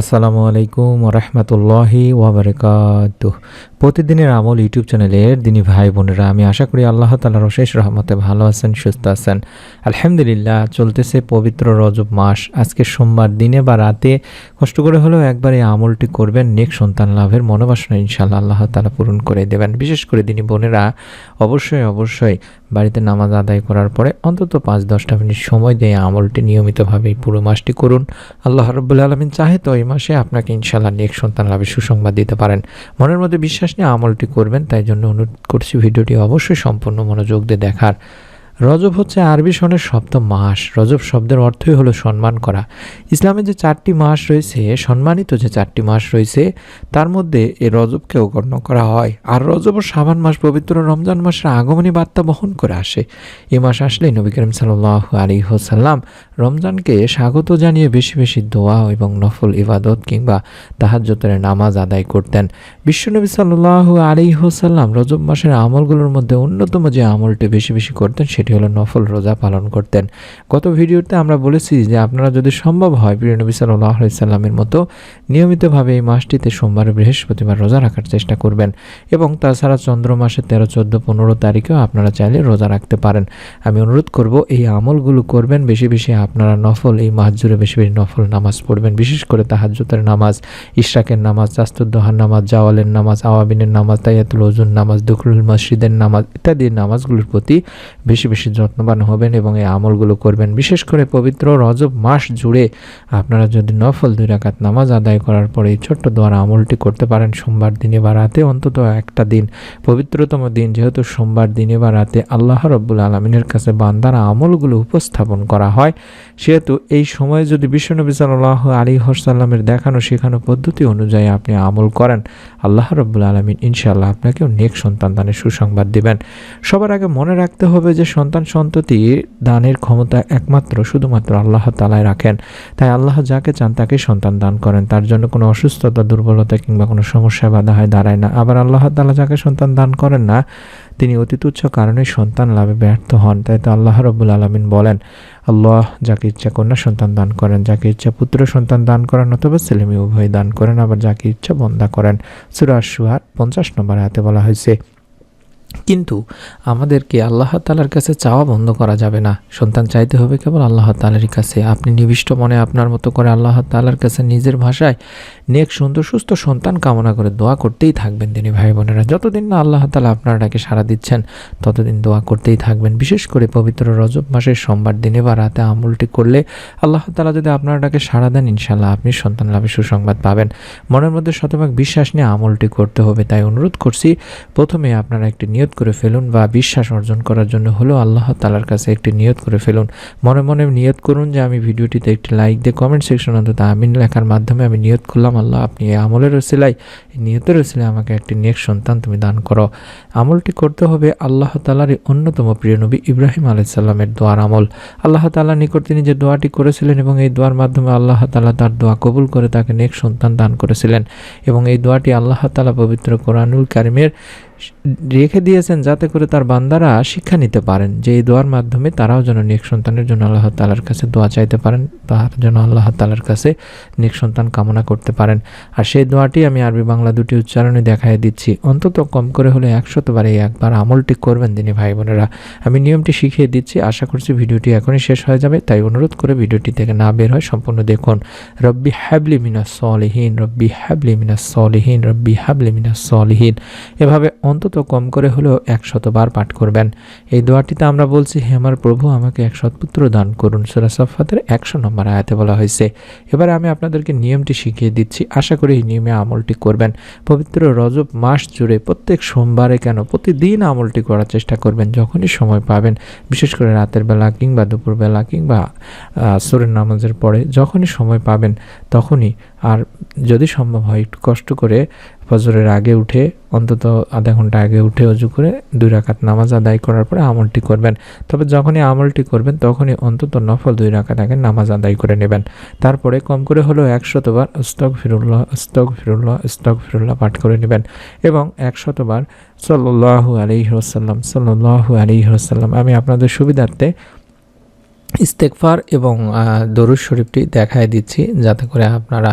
আসসালামু আলাইকুম রহমতুল্লাহি ওবরকাত প্রতিদিনের আমল ইউটিউব চ্যানেলের দিনী ভাই বোনেরা, আমি আশা করি আল্লাহ তালার অশেষ রহমতে ভালো আছেন, সুস্থ আছেন। আলহামদুলিল্লাহ, চলতেছে পবিত্র রজব মাস। আজকে সোমবার, দিনে বা রাতে কষ্ট করে হলেও একবার এই আমলটি করবেন, নেক সন্তান লাভের মনোবাসনা ইনশাল্লাহ আল্লাহ তালা পূরণ করে দেবেন। বিশেষ করে দিনী বোনেরা, অবশ্যই অবশ্যই বাড়িতে নামাজ আদায় করার পরে অন্তত পাঁচ দশটা মিনিট সময় দিয়ে আমলটি নিয়মিতভাবে এই পুরো মাসটি করুন। আল্লাহ রব্বুল আলমিন চাহে তো এই মাসে আপনাকে ইনশাল্লাহ নেক সন্তান লাভের সুসংবাদ দিতে পারেন। মনের মধ্যে বিশ্বাস নিয়ে আমলটি করবেন, তাই জন্য অনুরোধ করছি ভিডিওটি অবশ্যই সম্পূর্ণ মনোযোগ দিয়ে দেখার। রজব হচ্ছে আরবি সনের সপ্তম মাস। রজব শব্দের অর্থই হলো সম্মান করা। ইসলামে যে চারটি মাস রয়েছে, সম্মানিত যে চারটি মাস রয়েছে, তার মধ্যে এ রজবকেও গণ্য করা হয়। আর রজব ও সাবান মাস পবিত্র রমজান মাসের আগমনী বার্তা বহন করে আসে। এ মাস আসলেই নবী করিম সাল্লাহ আলী হোসাল্লাম রমজানকে স্বাগত জানিয়ে বেশি বেশি দোয়া এবং নফল ইবাদত কিংবা তাহাজ্জতের নামাজ আদায় করতেন। বিশ্বনবী সাল্লাহ আলী হোসাল্লাম রজব মাসের আমলগুলোর মধ্যে অন্যতম যে আমলটি বেশি বেশি করতেন, সেটি হলো নফল রোজা পালন করতেন। গত ভিডিওতে আমরা বলেছি যে আপনারা যদি সম্ভব হয় প্রিয় নবী সাল্লাহ সাল্লামের মতো নিয়মিতভাবে এই মাসটিতে সোমবার, বৃহস্পতিবার রোজা রাখার চেষ্টা করবেন এবং তাছাড়া চন্দ্র মাসে তেরো, চোদ্দ, পনেরো তারিখেও আপনারা চাইলে রোজা রাখতে পারেন। আমি অনুরোধ করব, এই আমলগুলো করবেন, বেশি বেশি আপনারা নফল, এই মাস জুড়ে বেশি বেশি নফল নামাজ পড়বেন, বিশেষ করে তাহাজ্জুতের নামাজ, ইশরাকের নামাজ জাস্তুদ্দোহার নামাজ, জাওয়ালের নামাজ, আওয়াবিনের নামাজ, তাইয়াতুল ওজুন নামাজ, দুখরুল মসজিদের নামাজ ইত্যাদি নামাজগুলোর প্রতি বেশি বেশি যত্নবান হবেন এবং এই আমলগুলো করবেন। বিশেষ করে পবিত্র রজব মাস জুড়ে আপনারা যদি নফল দুই রাকাত নামাজ আদায় করার পরে এই ছোট্ট দ্বারা আমলটি করতে পারেন সোমবার দিনে বা রাতে, অন্তত একটা দিন। পবিত্রতম দিন যেহেতু সোমবার দিনে বা রাতে আল্লাহ রব্বুল আলমিনের কাছে বান্দার আমলগুলো উপস্থাপন করা হয়। সেহেতু এই সময়ে যদি বিশ্বনবী সাল্লাহ আলী হসাল্লামের দেখানো শেখানো পদ্ধতি অনুযায়ী আপনি আমল করেন, আল্লাহ রব্বুল আলমিন ইনশাআল্লাহ আপনাকেও নেক সন্তান দানের সুসংবাদ দিবেন। সবার আগে মনে রাখতে হবে যে সন্তান সন্ততি দানের ক্ষমতা একমাত্র, শুধুমাত্র আল্লাহ তালায় রাখেন। তাই আল্লাহ যাকে চান তাকে সন্তান দান করেন। তার জন্য কোনো অসুস্থতা, দুর্বলতা কিংবা কোনো সমস্যা বাধা হয়, দাঁড়ায় না। আবার আল্লাহ তালা যাকে সন্তান দান করেন না, তিনি অতি তুচ্ছ কারণে সন্তান লাভে ব্যর্থ হন। তাই তো আল্লাহ রব্বুল আলমিন বলেন, আল্লাহ যাকে ইচ্ছা কন্যা সন্তান দান করেন, যাকে ইচ্ছা পুত্র সন্তান দান করেন অথবা ছেলেমেয়ে উভয় দান করেন, আবার যাকে ইচ্ছা বন্দা করেন। সুরাজ সুহার পঞ্চাশ নম্বর হাতে বলা হয়েছে কিন্তু আমাদেরকে আল্লাহ তালার কাছে চাওয়া বন্ধ করা যাবে না। সন্তান চাইতে হবে কেবল আল্লাহ তালারই কাছে। আপনি নিবিষ্ট মনে আপনার মতো করে আল্লাহ তালার কাছে নিজের ভাষায় নেক, সুন্দর, সুস্থ সন্তান কামনা করে দোয়া করতেই থাকবেন তিনি ভাই বোনেরা। যতদিন না আল্লাহ তালা আপনার ডাকে সাড়া দিচ্ছেন, ততদিন দোয়া করতেই থাকবেন। বিশেষ করে পবিত্র রজব মাসের সোমবার দিনে বা রাতে আমলটি করলে আল্লাহ তালা যদি আপনার ডাকে সাড়া দেন ইনশাল্লাহ আপনি সন্তান লাভে সুসংবাদ পাবেন। মনের মধ্যে শতভাগ বিশ্বাস নিয়ে আমলটি করতে হবে। তাই অনুরোধ করছি, প্রথমে আপনারা একটি নিয়ত করে ফেলুন বা বিশ্বাস অর্জন করার জন্য হলেও আল্লাহ তালার কাছে একটি নিয়ত করে ফেলুন। মনে মনে নিয়ত করুন যে আমি ভিডিওটিতে একটি লাইক দিয়ে কমেন্ট সেকশন অন্তত আমিন লেখার মাধ্যমে আমি নিয়ত করলাম। আল্লাহ, আপনি এই আমলের রসিলাই এই নিয়তের রসিলাই আমাকে একটি নেক সন্তান তুমি দান করো। আমলটি করতে হবে আল্লাহ তালার অন্যতম প্রিয় নবী ইব্রাহিম আলাইসাল্লামের দোয়ার আমল। আল্লাহ তাল্লাহ নিকট তিনি যে দোয়াটি করেছিলেন এবং এই দোয়ার মাধ্যমে আল্লাহ তালা তার দোয়া কবুল করে তাকে নেক সন্তান দান করেছিলেন। এবং এই দোয়াটি আল্লাহ তালা পবিত্র কোরআনুল কারিমের রেখে দিয়েছেন যাতে করে তার বান্দারা শিক্ষা নিতে পারেন যে এই দোয়ার মাধ্যমে তারাও যেন নেক সন্তানের জন্য আল্লাহ তালার কাছে দোয়া চাইতে পারেন তার জন্য আল্লাহ তালার কাছে নেক সন্তান কামনা করতে পারেন। আর সেই দোয়াটি আমি আরবি বাংলা দুটি উচ্চারণে দেখাই দিচ্ছি। অন্তত কম করে হলে একশতবার একবার আমলটি করবেন তিনি ভাই বোনেরা। আমি নিয়মটি শিখিয়ে দিচ্ছি, আশা করছি ভিডিওটি এখনই শেষ হয়ে যাবে, তাই অনুরোধ করে ভিডিওটি থেকে না বের হয় সম্পূর্ণ দেখুন। রব্বি হ্যাবলি মিনাস সলিহীন, রব্বি হ্যাবলি মিনাস সলিহীন, রব্বি হ্যাবলি মিনাস সলিহীন। এভাবে অন্তত কম করে হলেও একশতবার পাঠ করবেন। এই দোয়াটিতে আমরা বলছি, হে আমার প্রভু, আমাকে এক সৎপুত্র দান করুন। সুরা সফাতের একশো নম্বর আয়াতে বলা হয়েছে। এবারে আমি আপনাদেরকে নিয়মটি শিখিয়ে দিচ্ছি। আশা করি এই নিয়মে আমলটি করবেন। পবিত্র রজব মাস জুড়ে প্রত্যেক সোমবারে কেন? প্রতিদিন আমলটি করার চেষ্টা করবেন, যখনই সময় পাবেন। বিশেষ করে রাতের বেলা কিংবা দুপুরবেলা কিংবা সুরের নামাজের পরে যখনই সময় পাবেন, তখনই আর যদি সম্ভব হয়, একটু কষ্ট করে ফজরের আগে উঠে, অন্তত আধা ঘণ্টা আগে উঠে অজু করে দুই রাকাত নামাজ আদায় করার পরে আমলটি করবেন। তবে যখনই আমলটি করবেন, তখনই অন্তত নফল দুই রাকাত আগে নামাজ আদায় করে নেবেন। তারপরে কম করে হলেও একশতবার স্তক ফিরুল্লাহ স্তক ফিরুল্লাহ স্তক ফিরুল্লাহ পাঠ করে নেবেন এবং একশতবার সাল্লাহু আলি ওসাল্লাম সাল্লাহু আলি ওসাল্লাম আমি আপনাদের সুবিধার্থে ইস্তেকফার এবং দরুদ শরীফটি দেখায় দিচ্ছি যাতে করে আপনারা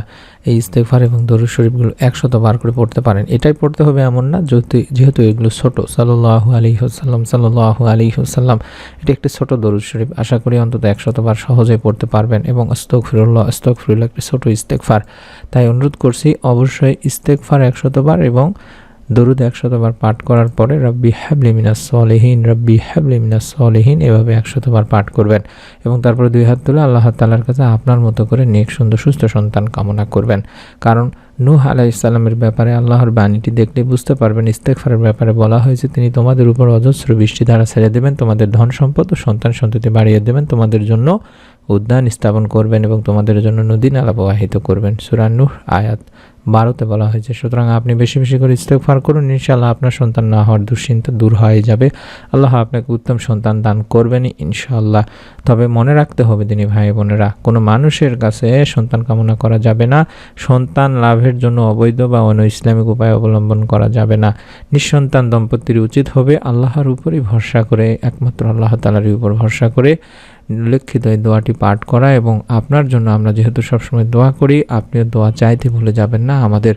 এই ইস্তেকফার এবং দরুদ শরীফগুলো একশত বার করে পড়তে পারেন। এটাই পড়তে হবে এমন না, যেহেতু যেহেতু এগুলো ছোট। সাল্লাহু আলী হুসাল্লাম সাল্লাহু আলী হুসাল্লাম এটি একটি ছোট দরুদ শরীফ। আশা করি অন্তত একশত বার সহজেই পড়তে পারবেন এবং আস্তক ফিরুল্লাহ আস্তক ফিরুল্লাহ একটি ছোট ইস্তেকফার তাই অনুরোধ করছি, অবশ্যই ইস্তেকফার একশত বার এবং দরুদ একশতবার পাঠ করার পরে, রব্বি হ্যাবলি মিনাস সলেহীন, রব্বি হ্যাবলি মিনাস সলেহীন এভাবে একশতবার পাঠ করবেন। এবং তারপরে দুই হাত তুলে আল্লাহ তাল্লার কাছে আপনার মতো করে নেক, সুন্দর, সুস্থ সন্তান কামনা করবেন। কারণ নূহ আলাহ ইসলামের ব্যাপারে আল্লাহর বাণীটি দেখলে বুঝতে পারবেন ইস্তেকফারের ব্যাপারে বলা হয়েছে, তিনি তোমাদের উপর অজস্র বৃষ্টি ধারা ছেড়ে দেবেন, তোমাদের ধন সম্পদ ও সন্তান সন্ততি বাড়িয়ে দেবেন, তোমাদের জন্য উদ্যান স্থাপন করবেন এবং তোমাদের জন্য নদী নালা প্রবাহিত করবেন। সুরান্নুহ আয়াত বারোতে বলা হয়েছে, সুতরাং আপনি বেশি বেশি করে ইস্তেকফার করুন, ইনশাআল্লাহ আপনার সন্তান না হওয়ার দুশ্চিন্তা দূর হয়ে যাবে। আল্লাহ আপনাকে উত্তম সন্তান দান করবেনই ইনশাআল্লাহ। তবে মনে রাখতে হবে তিনি ভাই বোনেরা, কোনো মানুষের কাছে সন্তান কামনা করা যাবে না, সন্তান লাভের জন্য অবৈধ বা অন্য ইসলামিক উপায় অবলম্বন করা যাবে না। নিঃসন্তান দম্পতির উচিত হবে আল্লাহর উপরই ভরসা করে, একমাত্র আল্লাহ তালারই উপর ভরসা করে। উল্লেখিত এই দোয়াটি পাঠ করা এবং আপনার জন্য আমরা যেহেতু সবসময় দোয়া করি আপনিও দোয়া চাইতে ভুলে যাবেন না। আমাদের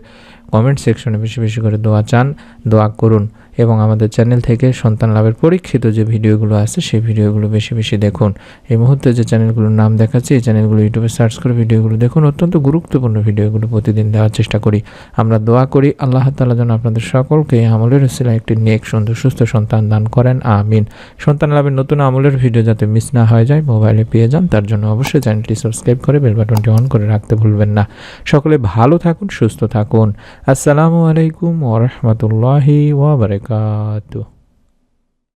কমেন্ট সেকশনে বেশি বেশি করে দোয়া চান, দোয়া করুন। এবং আমাদের চ্যানেল থেকে সন্তান লাভের পরীক্ষিত যে ভিডিওগুলো আছে, সেই ভিডিওগুলো বেশি বেশি দেখুন। এই মুহূর্তে যে চ্যানেলগুলোর নাম দেখাচ্ছি, এই চ্যানেলগুলো ইউটিউবে সার্চ করে ভিডিওগুলো দেখুন। অত্যন্ত গুরুত্বপূর্ণ ভিডিওগুলো প্রতিদিন দেওয়ার চেষ্টা করি। আমরা দোয়া করি, আল্লাহ তালা যেন আপনাদের সকলকে আমলের উসিলা একটি নেক, সুন্দর, সুস্থ সন্তান দান করেন। আমিন। সন্তান লাভের নতুন আমলের ভিডিও যাতে মিস না হয়ে যায়, মোবাইলে পেয়ে যান। তার জন্য অবশ্যই চ্যানেলটি সাবস্ক্রাইব করে বেল বাটনটি অন করে রাখতে ভুলবেন না। সকলে ভালো থাকুন, সুস্থ থাকুন। আসসালামু আলাইকুম ওরহমতুল্লাহি wabarakatuh.